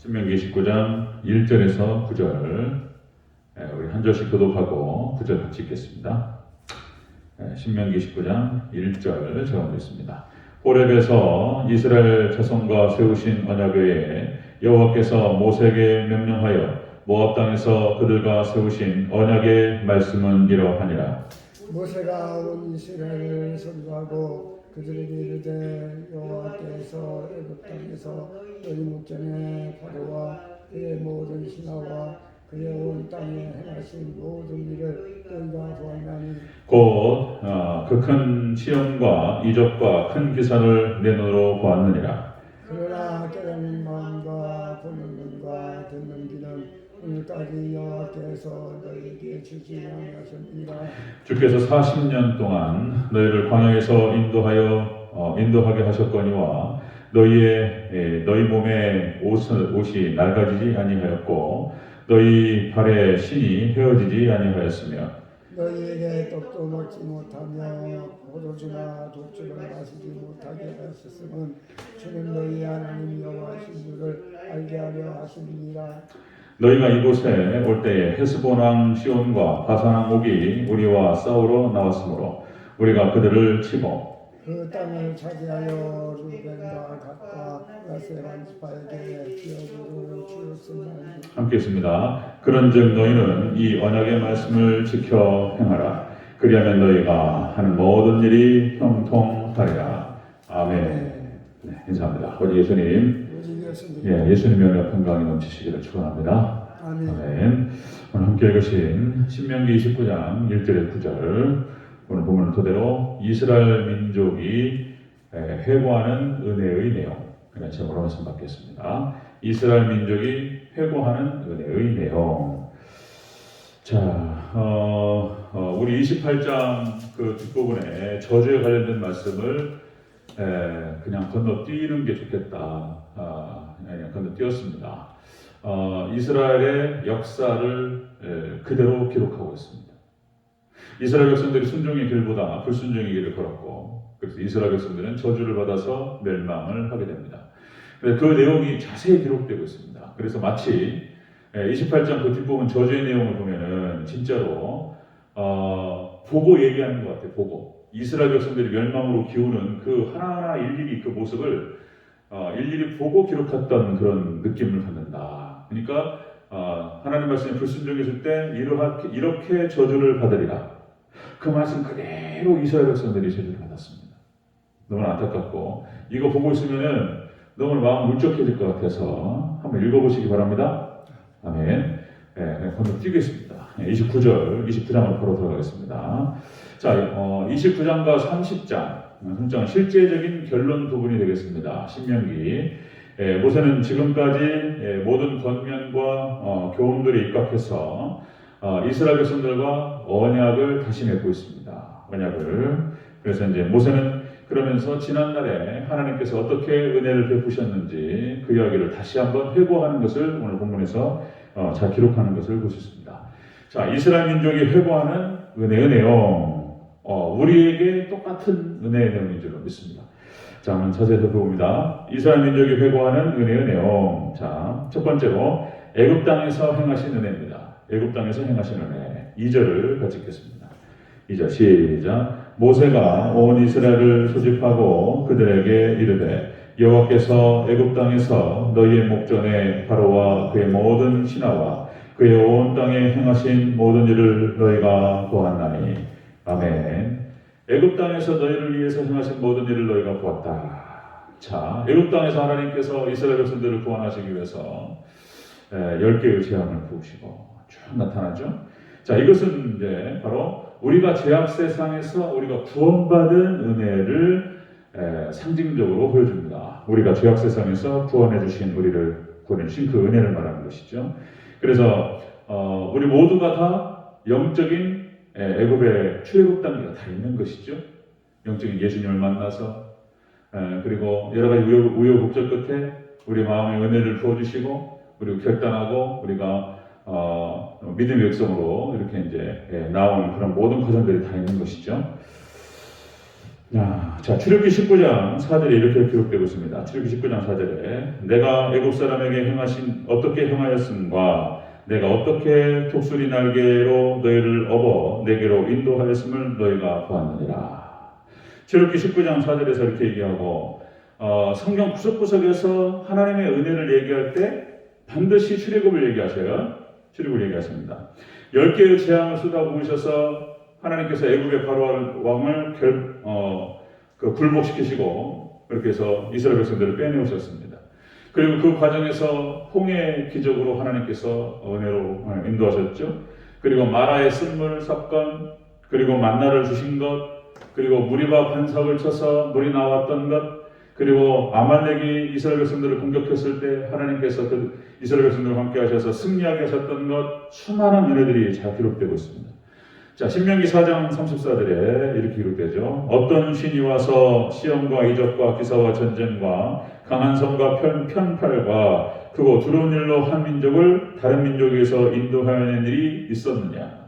신명기 19장 1절에서 9절 예, 우리 한 절씩 교독하고 9절 같이 읽겠습니다. 예, 신명기 19장 1절 제가 보겠습니다. 호렙에서 이스라엘 자손과 세우신 언약궤에 여호와께서 모세에게 명령하여 모압 땅에서 그들과 세우신 언약의 말씀은 이러하니라. 모세가 온 이스라엘을 선고하고 그들에게 이르되 여호와 께서 애굽 땅에서 너희 목전에 파도와 그의 모든 신하와 그의 온 땅에 행하신 모든 일을 너희가 보았나니 곧그 큰 시험과 이적과 큰 기사를 내 눈으로 보았느니라. 오늘까지 여호와께서 너희에게 주지 아니하셨느니라. 주께서 40년 동안 너희를 광야에서 인도하여 어, 인도하게 하셨거니와 너희의 예, 너희 몸에 옷은, 옷이 낡아지지 아니하였고 너희 발에 신이 헤어지지 아니하였으며 너희에게 떡도 먹지 못하며 포도주나 독주를 마시지 못하게 하셨음은 주는 너희 하나님 여호와신 줄을 알게 하려 하심이니라 너희가 이곳에 올 때에 헤스본 왕 시온과 바산 왕 옥이 우리와 싸우러 나왔으므로 우리가 그들을 치고 그 땅을 차지하여 루벤과 갓과 야세 반지파에게 기업으로 주었으니 함께 있습니다. 그런즉 너희는 이 언약의 말씀을 지켜 행하라. 그리하면 너희가 하는 모든 일이 형통하리라. 아멘. 네, 인사합니다. 우리 예수님, 오직 예수님 예, 예수님의 은혜 평강이 넘치시기를 축원합니다. 아멘 아멘. 오늘 함께 읽으신 신명기 29장 1절에 9절 오늘 본문을 토대로 이스라엘 민족이 에, 회고하는 은혜의 내용 그런 제목으로 말씀 받겠습니다. 이스라엘 민족이 회고하는 은혜의 내용. 자, 어, 어, 우리 28장 그 뒷부분에 저주에 관련된 말씀을 에, 그냥 건너뛰는 게 좋겠다. 아, 그냥 건너뛰었습니다. 어, 이스라엘의 역사를 에, 그대로 기록하고 있습니다. 이스라엘 백성들이 순종의 길보다 불순종의 길을 걸었고, 그래서 이스라엘 백성들은 저주를 받아서 멸망을 하게 됩니다. 그 내용이 자세히 기록되고 있습니다. 그래서 마치 에, 28장 그 뒷부분 저주의 내용을 보면은 진짜로 어, 보고 얘기하는 것 같아요. 보고 이스라엘 백성들이 멸망으로 기우는 그 하나하나 일일이 그 모습을 어, 일일이 보고 기록했던 그런 느낌을 갖는다. 그러니까 어, 하나님 말씀에 불순종했을 때 이러하, 이렇게 저주를 받으리라. 그 말씀 그대로 이스라엘 백성들이 저주를 받았습니다. 너무나 안타깝고 이거 보고 있으면은 너무 마음 울적해질 것 같아서 한번 읽어보시기 바랍니다. 아멘. 예, 네, 건너뛰겠습니다. 29절, 29장으로 바로 들어가겠습니다. 자, 어, 29장과 30장, 30장은 실제적인 결론 부분이 되겠습니다. 신명기. 예, 모세는 지금까지 예, 모든 권면과 어, 교훈들에 입각해서 어, 이스라엘 백성들과 언약을 다시 맺고 있습니다. 언약을. 그래서 이제 모세는 그러면서 지난날에 하나님께서 어떻게 은혜를 베푸셨는지 그 이야기를 다시 한번 회고하는 것을 오늘 본문에서 어, 잘 기록하는 것을 볼수 있습니다. 자, 이스라엘 민족이 회고하는 은혜의 내용, 어, 우리에게 똑같은 은혜의 내용인 줄로 믿습니다. 자, 한번 자세히 살펴봅니다. 이스라엘 민족이 회고하는 은혜의 내용. 자, 첫 번째로 애굽 땅에서 행하신 은혜입니다. 애굽 땅에서 행하신 은혜. 2절을 같이 읽겠습니다. 2절 시작. 모세가 온 이스라엘을 소집하고 그들에게 이르되 여호와께서 애굽 땅에서 너희의 목전에 바로와 그의 모든 신하와 그의 온 땅에 행하신 모든 일을 너희가 보았나니 아멘. 애굽 땅에서 너희를 위해서 행하신 모든 일을 너희가 보았다. 자, 애굽 땅에서 하나님께서 이스라엘 백성들을 구원하시기 위해서 에, 열 개의 재앙을 부으시고 쭉 나타나죠. 자, 이것은 이제 바로 우리가 죄악 세상에서 우리가 구원받은 은혜를 에, 상징적으로 보여줍니다. 우리가 죄악 세상에서 구원해 주신 우리를 구원해 주신 그 은혜를 말하는 것이죠. 그래서 어, 우리 모두가 다 영적인 에, 애굽의 출애굽 단계가 다 있는 것이죠. 영적인 예수님을 만나서 에, 그리고 여러 가지 우여, 우여곡절 끝에 우리 마음에 은혜를 부어주시고 그리고 결단하고 우리가 어, 믿음의 역성으로 이렇게 이제 예, 나온 그런 모든 과정들이 다 있는 것이죠. 야, 자, 출애굽기 19장 4절에 이렇게 기록되고 있습니다. 출애굽기 19장 4절에 내가 애굽 사람에게 행하신 어떻게 행하였음과 내가 어떻게 독수리 날개로 너희를 업어 내게로 인도하였음을 너희가 보았느니라. 출애굽기 19장 4절에서 이렇게 얘기하고 어, 성경 구석구석에서 하나님의 은혜를 얘기할 때 반드시 출애굽을 얘기하셔요. 출애굽을 얘기하십니다. 열 개의 재앙을 쏟아부으셔서 하나님께서 애굽의 바로 왕을 결, 어, 그 굴복시키시고 그렇게 해서 이스라엘 백성들을 빼내오셨습니다. 그리고 그 과정에서 홍해 기적으로 하나님께서 은혜로 인도하셨죠. 그리고 마라의 쓴물 사건, 그리고 만나를 주신 것, 그리고 무리바 반석을 쳐서 물이 나왔던 것, 그리고 아말렉이 이스라엘 백성들을 공격했을 때 하나님께서 그 이스라엘 백성들과 함께 하셔서 승리하게 하셨던 것 수많은 은혜들이 잘 기록되고 있습니다. 자, 신명기 4장 34절에 이렇게 기록되죠. 어떤 신이 와서 시험과 이적과 기사와 전쟁과 강한 성과 편, 편팔과 크고 두려운 일로 한 민족을 다른 민족에서 인도하는 일이 있었느냐?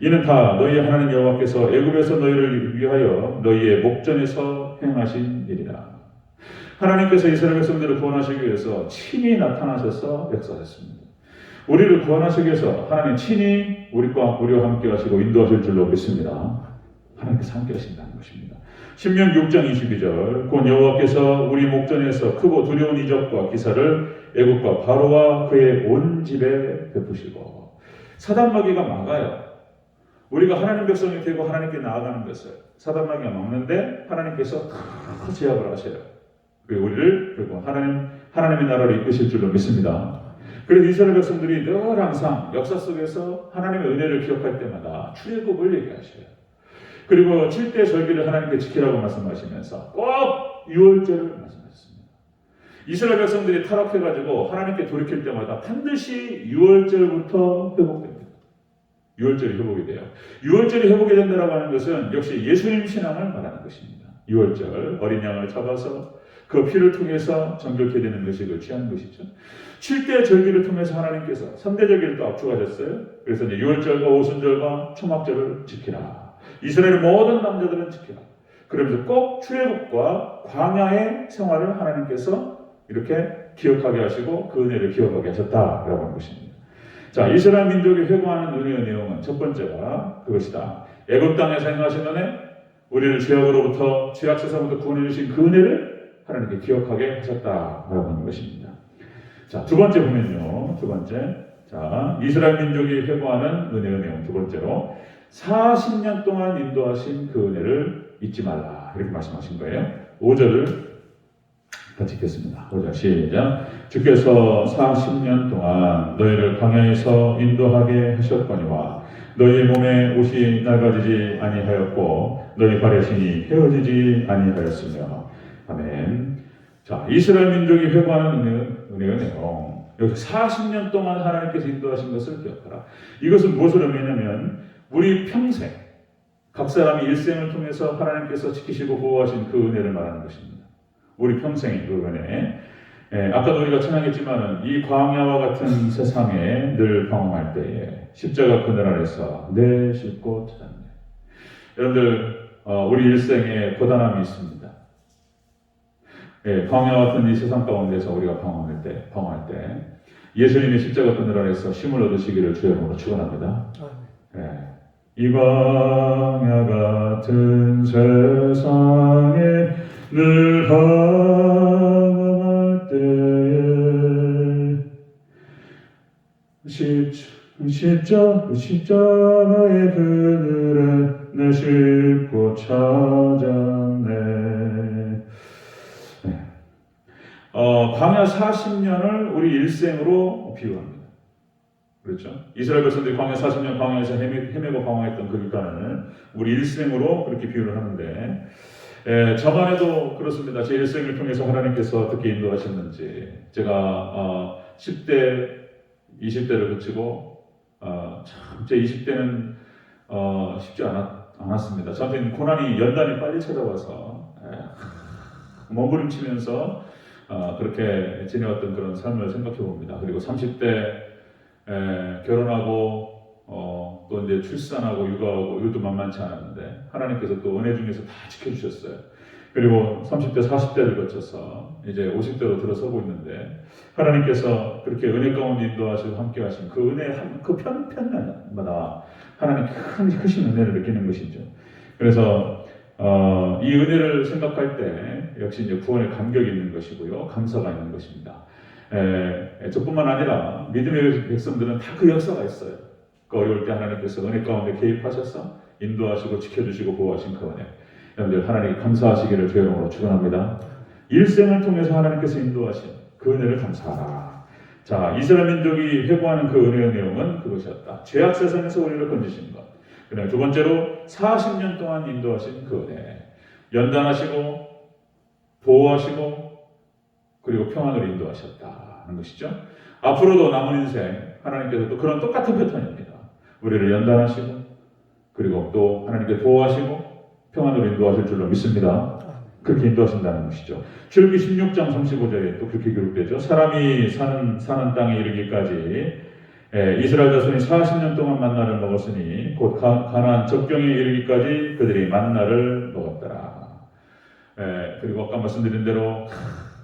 이는 다 너희 하나님 여호와께서 애굽에서 너희를 위하여 너희의 목전에서 행하신 일이라. 하나님께서 이스라엘 백성들을 구원하시기 위해서 친히 나타나셔서 역사하셨습니다. 우리를 구원하시기 위해서 하나님 친히 우리과 우리와 함께 하시고 인도하실 줄로 믿습니다. 하나님께서 함께 하신다는 것입니다. 신명기 6장 22절 곧 여호와께서 우리 목전에서 크고 두려운 이적과 기사를 애국과 바로와 그의 온 집에 베푸시고 사단마귀가 막아요. 우리가 하나님 백성이 되고 하나님께 나아가는 것을 사단마귀가 막는데 하나님께서 다 제압을 하셔요. 그리고 우리를 그리고 하나님 하나님의 나라를 이끄실 줄로 믿습니다. 그래서 이스라엘 백성들이 늘 항상 역사 속에서 하나님의 은혜를 기억할 때마다 출애굽을 얘기하셔요. 그리고 7대 절기를 하나님께 지키라고 말씀하시면서 꼭 유월절을 말씀하셨습니다. 이스라엘 백성들이 타락해가지고 하나님께 돌이킬 때마다 반드시 유월절부터 회복됩니다. 유월절이 회복이 돼요. 유월절이 회복이 된다고 하는 것은 역시 예수님 신앙을 말하는 것입니다. 유월절 어린 양을 잡아서 그 피를 통해서 정결케 되는 것이 취한 것이죠. 7대 절기를 통해서 하나님께서 3대 절기를 또 압축하셨어요. 그래서 이제 유월절과 오순절과 초막절을 지키라. 이스라엘의 모든 남자들은 지키라. 그러면서 꼭 출애굽과 광야의 생활을 하나님께서 이렇게 기억하게 하시고 그 은혜를 기억하게 하셨다라고 하는 것입니다. 자, 이스라엘 민족이 회고하는 은혜의 내용은 첫 번째가 그것이다. 애굽 땅에서 행하신 은혜, 우리를 죄악으로부터 죄악 세상부터 구원해 주신 그 은혜를 하나님께 기억하게 하셨다라고 하는 것입니다. 자, 두 번째 보면요. 두 번째. 자, 이스라엘 민족이 회고하는 은혜의 내용 두 번째로 40년 동안 인도하신 그 은혜를 잊지 말라. 이렇게 말씀하신 거예요. 5절을 같이 읽겠습니다. 5절 시작. 주께서 40년 동안 너희를 광야에서 인도하게 하셨거니와 너희의 몸에 옷이 낡아지지 아니하였고 너희 발의 신이 헤어지지 아니하였으며 아멘. 자, 이스라엘 민족이 회고하는 은혜, 은혜의 내용. 여기 40년 동안 하나님께서 인도하신 것을 기억하라. 이것은 무엇을 의미하냐면 우리 평생 각 사람이 일생을 통해서 하나님께서 지키시고 보호하신 그 은혜를 말하는 것입니다. 우리 평생의 그 은혜. 예, 아까도 우리가 찬양했지만은 이 광야와 같은 세상에 늘 방황할 때에 십자가 그늘 아래서 내 쉴곳 찾았네. 여러분들 어, 우리 일생에 고단함이 있습니다. 예, 광야 같은 이 세상 가운데서 우리가 방황할 때, 방황할 때 예수님의 십자가 그늘 아래서 힘을 얻으시기를 주의 이름으로 축원합니다. 예. 이 광야 같은 세상에 늘 방황할 때에 십, 십자, 십자가의 그늘에 내 쉴곳 찾았네. 네. 어, 광야 40년을 우리 일생으로 비유합니다. 그렇죠? 이스라엘 백성들이 광야 40년 광야에서 헤매, 헤매고 방황했던 그 기간을 우리 일생으로 그렇게 비유를 하는데 에, 저번에도 그렇습니다. 제 일생을 통해서 하나님께서 어떻게 인도하셨는지 제가 어, 10대, 20대를 거치고 어, 참 제 20대는 어, 쉽지 않았, 않았습니다. 저한테는 고난이 연단이 빨리 찾아와서 에, 몸부림치면서 어, 그렇게 지내왔던 그런 삶을 생각해 봅니다. 그리고 30대 에, 결혼하고 어, 또 이제 출산하고 육아하고 이것도 만만치 않았는데 하나님께서 또 은혜 중에서 다 지켜주셨어요. 그리고 30대, 40대를 거쳐서 이제 50대로 들어서고 있는데 하나님께서 그렇게 은혜 가운데 인도하시고 함께 하신 그 은혜 한- 그 편, 편마다 하나님 큰 크신 은혜를 느끼는 것이죠. 그래서 어, 이 은혜를 생각할 때 역시 이제 구원의 감격이 있는 것이고요. 감사가 있는 것입니다. 에, 저뿐만 아니라 믿음의 백성들은 다 그 역사가 있어요. 그 어려울 때 하나님께서 은혜 가운데 개입하셔서 인도하시고 지켜주시고 보호하신 그 은혜. 여러분들 하나님 감사하시기를 주의 이름으로 축원합니다. 일생을 통해서 하나님께서 인도하신 그 은혜를 감사하라. 자, 이스라엘 민족이 회고하는 그 은혜의 내용은 그것이었다. 죄악 세상에서 우리를 건지신 것. 그다음에 두 번째로 40년 동안 인도하신 그 은혜. 연단하시고 보호하시고 그리고 평안으로 인도하셨다는 것이죠. 앞으로도 남은 인생 하나님께서 또 그런 똑같은 패턴입니다. 우리를 연단하시고 그리고 또 하나님께 보호하시고 평안으로 인도하실 줄로 믿습니다. 그렇게 인도하신다는 것이죠. 출기 16장 35절에 또 그렇게 기록되죠. 사람이 사는 사는 땅에 이르기까지 예, 이스라엘 자손이 40년 동안 만나를 먹었으니 곧 가, 가나안 적경에 이르기까지 그들이 만나를 먹었더라. 예, 그리고 아까 말씀드린 대로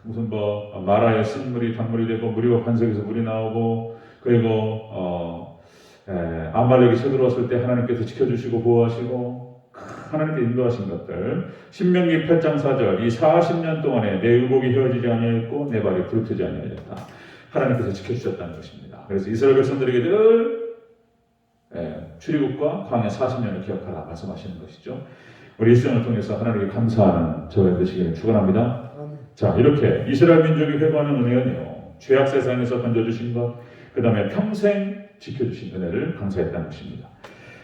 무슨 뭐 마라의 쓴물이 단물이 되고 무리와 반석에서 물이 나오고 그리고 어, 예, 아말렉이 쳐들어왔을 때 하나님께서 지켜주시고 보호하시고 하나님께 인도하신 것들. 신명기 8장 4절 이 40년 동안에 내 의복이 헤어지지 아니하였고 내 발이 부르트지 아니하였다. 하나님께서 지켜주셨다는 것입니다 그래서 이스라엘 백성들에게 늘 예, 출애굽과 광야 40년을 기억하라 말씀하시는 것이죠 우리 일생을 통해서 하나님께 감사하는 저의 되시기를 축원합니다. 자 이렇게 이스라엘 민족이 회고하는 내용 죄악 세상에서 건져주신 것 그 다음에 평생 지켜주신 은혜를 감사했다는 것입니다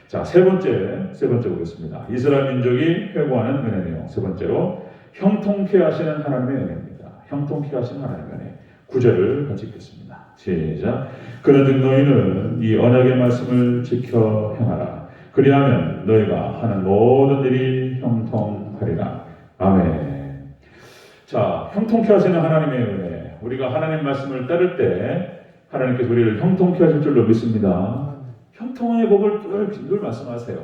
자, 세 번째, 세 번째 보겠습니다. 이스라엘 민족이 회고하는 은혜 내용. 세 번째로, 형통케 하시는 하나님의 은혜입니다. 형통케 하시는 하나님의 은혜. 구절을 같이 읽겠습니다. 시작. 그런즉 너희는 이 언약의 말씀을 지켜 행하라. 그리하면 너희가 하는 모든 일이 형통하리라. 아멘. 자, 형통케 하시는 하나님의 은혜. 우리가 하나님 말씀을 따를 때 하나님께서 우리를 형통케 하실 줄로 믿습니다. 형통의 복을 늘, 늘 말씀하세요.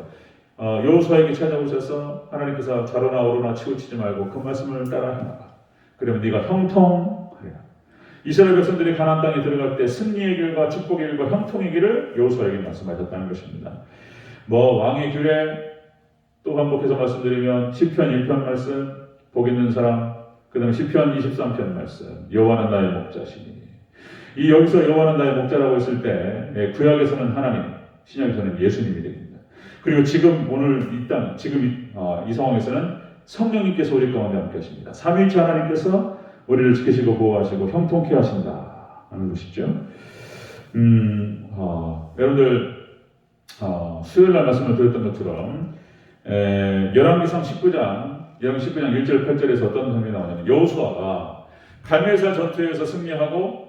어, 여호수아에게 찾아오셔서 하나님께서 좌로나 오로나 치우치지 말고 그 말씀을 따라 행하라. 그러면 네가 형통하리라. 이스라엘 백성들이 가나안 땅에 들어갈 때 승리의 길과 축복의 길과 형통의 길을 여호수아에게 말씀하셨다는 것입니다. 뭐 왕의 규례 또 반복해서 말씀드리면 시편 1편 말씀 복 있는 사람 그다음에 시편 23편 말씀 여호와는 나의 목자시니 이 여기서 여호와는 나의 목자라고 했을 때 예, 구약에서는 하나님 신약에서는 예수님이 됩니다. 그리고 지금 오늘 이 땅, 지금 이, 어, 이 상황에서는 성령님께서 우리 가운데 함께 하십니다. 삼위일체 하나님께서 우리를 지키시고 보호하시고 형통케 하신다. 하는 것이죠. 음, 어, 여러분들, 어, 수요일 날 말씀을 드렸던 것처럼, 에, 열왕기상 19장, 열왕기 19장 1절 8절에서 어떤 장면이 나오냐면, 여호수아가 갈멜살 전투에서 승리하고,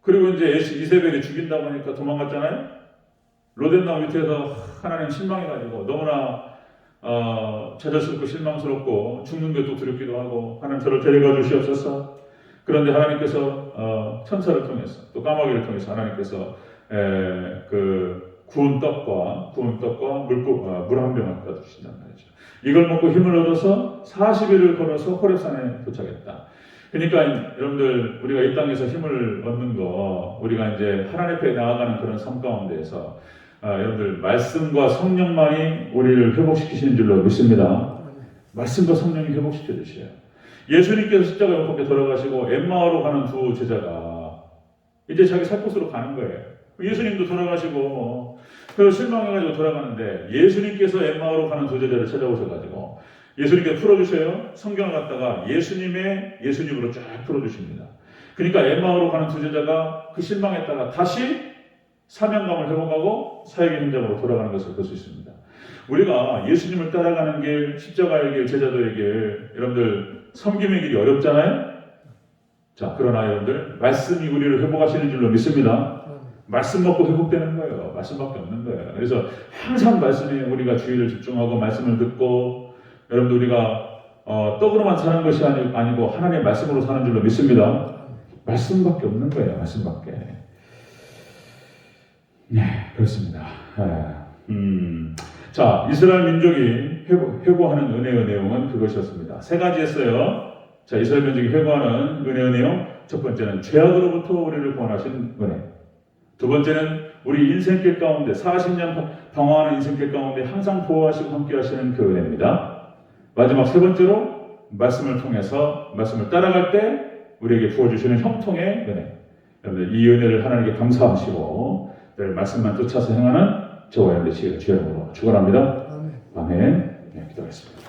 그리고 이제 이세벨이 죽인다고 하니까 도망갔잖아요? 로덴나무 밑에서 하나님 실망해가지고 너무나 어, 찾아쓰고 실망스럽고 죽는 것도 두렵기도 하고 하나님 저를 데려가 주시옵소서 그런데 하나님께서 어, 천사를 통해서 또 까마귀를 통해서 하나님께서 에, 그 구운 떡과 구운 떡과 물고 아, 물한 병을 갖다 주신단 말이죠. 이걸 먹고 힘을 얻어서 40일을 걸어서 호렙산에 도착했다. 그러니까 여러분들 우리가 이 땅에서 힘을 얻는 거 우리가 이제 하나님 앞에 나아가는 그런 삶 가운데에서 아, 여러분들 말씀과 성령만이 우리를 회복시키시는 줄로 믿습니다. 말씀과 성령이 회복시켜 주셔요. 예수님께서 십자가 용법에 돌아가시고 엠마오로 가는 두 제자가 이제 자기 살 곳으로 가는 거예요. 예수님도 돌아가시고 뭐, 그 실망해가지고 돌아가는데 예수님께서 엠마오로 가는 두 제자를 찾아오셔가지고 예수님께 풀어주셔요. 성경을 갖다가 예수님의 예수님으로 쫙 풀어주십니다. 그러니까 엠마오로 가는 두 제자가 그 실망했다가 다시 사명감을 회복하고 사역의 현장으로 돌아가는 것을 볼 수 있습니다. 우리가 예수님을 따라가는 길, 십자가의 길, 제자도의 길, 여러분들 섬김의 길이 어렵잖아요. 자, 그러나 여러분들 말씀이 우리를 회복하시는 줄로 믿습니다. 말씀 먹고 회복되는 거예요. 말씀밖에 없는 거예요. 그래서 항상 말씀에 우리가 주의를 집중하고 말씀을 듣고 여러분들 우리가 어, 떡으로만 사는 것이 아니, 아니고 하나님의 말씀으로 사는 줄로 믿습니다. 말씀밖에 없는 거예요. 말씀밖에. 네, 그렇습니다. 예, 음, 자, 이스라엘 민족이 회고, 회고 하는 은혜의 내용은 그것이었습니다. 세 가지였어요. 자, 이스라엘 민족이 회고하는 은혜의 내용. 첫 번째는 죄악으로부터 우리를 구원하신 은혜. 두 번째는 우리 인생길 가운데 40년 방황하는 인생길 가운데 항상 보호하시고 함께 하시는 그 은혜입니다. 마지막 세 번째로 말씀을 통해서 말씀을 따라갈 때 우리에게 부어주시는 형통의 은혜. 여러분들 이 은혜를 하나님께 감사하시고 늘 말씀만 쫓아서 행하는 저와 여러분의 지혜를 주여로 축원합니다. 아멘. 아멘. 네, 기도하겠습니다.